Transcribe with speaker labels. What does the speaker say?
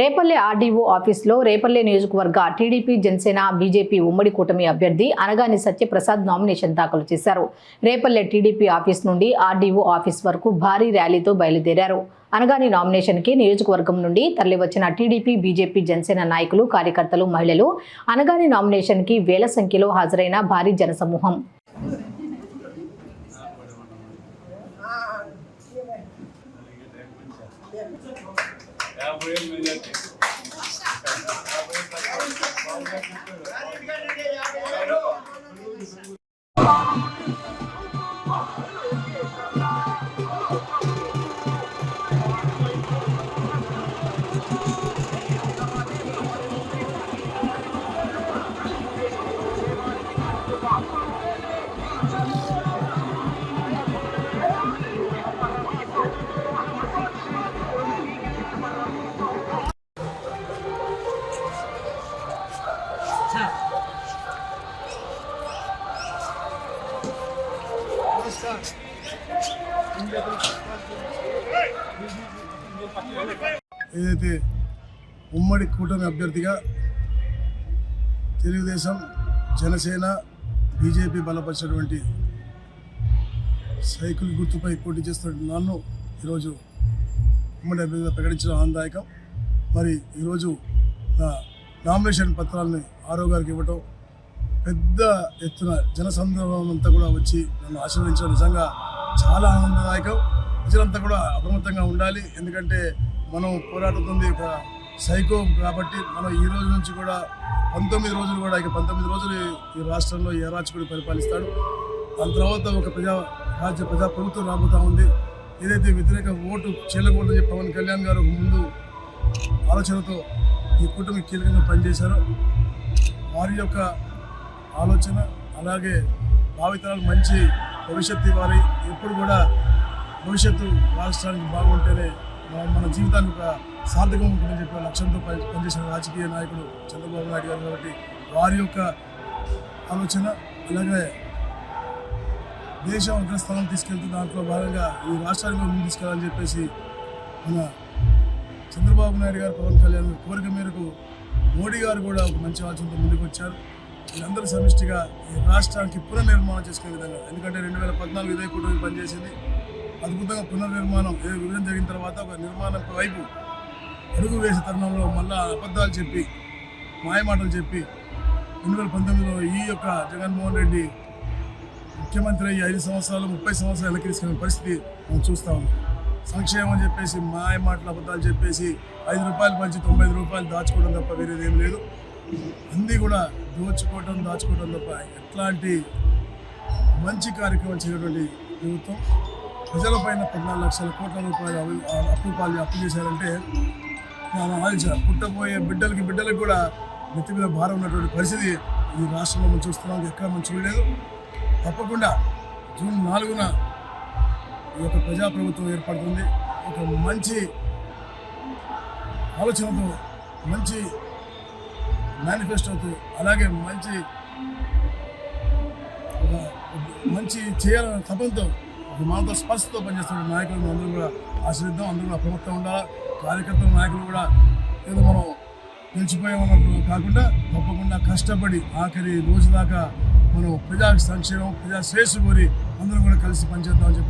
Speaker 1: Repalle RDO ఆఫీస్లో రేపల్లె నియోజకవర్గ TDP Janasena BJP ఉమ్మడి కూటమి అభ్యర్థి అనగాని సత్యప్రసాద్ నామినేషన్ దాఖలు చేశారు. రేపల్లె టీడీపీ ఆఫీస్ నుండి ఆర్డీఓ ఆఫీస్ వరకు భారీ ర్యాలీతో బయలుదేరారు. అనగాని నామినేషన్కి నియోజకవర్గం నుండి తరలివచ్చిన టీడీపీ బీజేపీ జనసేన నాయకులు కార్యకర్తలు మహిళలు అనగాని నామినేషన్కి వేల సంఖ్యలో హాజరైన భారీ జనసమూహం.
Speaker 2: యాభై ఏళ్ళు మెజార్టీ
Speaker 3: ఏదైతే ఉమ్మడి కూటమి అభ్యర్థిగా తెలుగుదేశం జనసేన బీజేపీ బలపరిచినటువంటి సైకిల్ గుర్తుపై పోటీ చేస్తున్న నన్ను ఈరోజు ఉమ్మడి అభ్యర్థిగా ప్రకటించడం ఆనందదాయకం మరి ఈరోజు నా నామినేషన్ పత్రాలని ఆరో గారికి ఇవ్వటం పెద్ద ఎత్తున జనసంద్రహం అంతా కూడా వచ్చి నన్ను ఆశీర్వదించడం నిజంగా చాలా ఆనందదాయకం. ప్రజలంతా కూడా అప్రమత్తంగా ఉండాలి. ఎందుకంటే మనం పోరాడుతుంది ఒక సైకో కాబట్టి మనం ఈ రోజు నుంచి కూడా పంతొమ్మిది రోజులు కూడా ఇక పంతొమ్మిది రోజులు ఈ రాష్ట్రంలో ఏ రాజకుడు పరిపాలిస్తాడు. దాని తర్వాత ఒక ప్రజా రాజ్య ప్రజా ప్రభుత్వం రాబోతా ఉంది. ఏదైతే వ్యతిరేక ఓటు చేయకూడదని చెప్పి పవన్ కళ్యాణ్ గారు ముందు ఆలోచనతో ఈ కూటమి కీలకంగా పనిచేశారు వారి యొక్క ఆలోచన అలాగే భావితరాలు మంచి భవిష్యత్తు ఇవ్వాలి. ఎప్పుడు కూడా భవిష్యత్తు రాష్ట్రానికి బాగుంటేనే మన జీవితానికి ఒక సార్థకం ఉంటుందని చెప్పి లక్ష్యంతో పని పనిచేసిన రాజకీయ నాయకుడు చంద్రబాబు నాయుడు గారు కాబట్టి వారి యొక్క ఆలోచన అలాగే దేశం అగ్రస్థానం తీసుకెళ్తూ దాంట్లో భాగంగా ఈ రాష్ట్రానికి ముందు తీసుకెళ్ళాలని చెప్పేసి మన చంద్రబాబు నాయుడు గారు పవన్ కళ్యాణ్ కోరిక మేరకు మోడీ గారు కూడా ఒక మంచి ఆలోచనతో ముందుకు వచ్చారు. వీళ్ళందరూ సమిష్టిగా ఈ రాష్ట్రానికి పునర్నిర్మాణం చేసుకునే విధంగా ఎందుకంటే రెండు వేల పద్నాలుగు ఇదే కూటమి పనిచేసింది. అద్భుతంగా పునర్నిర్మాణం ఏ విభజన జరిగిన తర్వాత ఒక నిర్మాణం వైపు అడుగు వేసే తరుణంలో మళ్ళా అబద్ధాలు చెప్పి మాయమాటలు చెప్పి రెండు వేల పంతొమ్మిదిలో ఈ యొక్క జగన్మోహన్ రెడ్డి ముఖ్యమంత్రి అయ్యి ఐదు సంవత్సరాలు ముప్పై సంవత్సరాలు వెనక్కి తీసుకునే పరిస్థితి మనం చూస్తా ఉన్నాం. సంక్షేమం అని చెప్పేసి మాయ మాటలు అబద్ధాలు చెప్పేసి ఐదు రూపాయలు పంచి తొంభై ఐదు రూపాయలు దాచుకోవడం తప్ప వేరేది ఏం లేదు. అన్నీ కూడా దోచుకోవడం దాచుకోవడం తప్ప ఎట్లాంటి మంచి కార్యక్రమం చేయటువంటి ప్రభుత్వం ప్రజలపైన పద్నాలుగు లక్షల కోట్ల రూపాయలు అవి- ఆ అప్పు పాలు అప్పు చేశారంటే నేను ఆలోచించాను పుట్టబోయే బిడ్డలకి బిడ్డలకు కూడా నెత్తి మీద భారం ఉన్నటువంటి పరిస్థితి ఈ రాష్ట్రంలో మనం చూస్తున్నాం ఎక్కడ మనం చూడలేదు. తప్పకుండా జూన్ నాలుగున ఈ యొక్క ప్రజాప్రభుత్వం ఏర్పడుతుంది. ఒక మంచి ఆలోచనతో మంచి మేనిఫెస్టోతో అలాగే మంచి మంచి చేయాలన్న తపంతో ఒక మానవ స్పర్శతో పనిచేస్తున్న నాయకులను అందరూ కూడా ఆశ్రయిద్దాం అందరూ కూడా అప్రమత్తం ఉండాలి? కార్యకర్తల నాయకులు కూడా ఏదో మనం నిలిచిపోయామన్నట్టు కాకుండా తప్పకుండా కష్టపడి ఆఖరి రోజు దాకా మనం ప్రజా సంక్షేమం ప్రజా శ్రేయస్సు కోరి అందరం కూడా కలిసి పనిచేద్దామని చెప్పి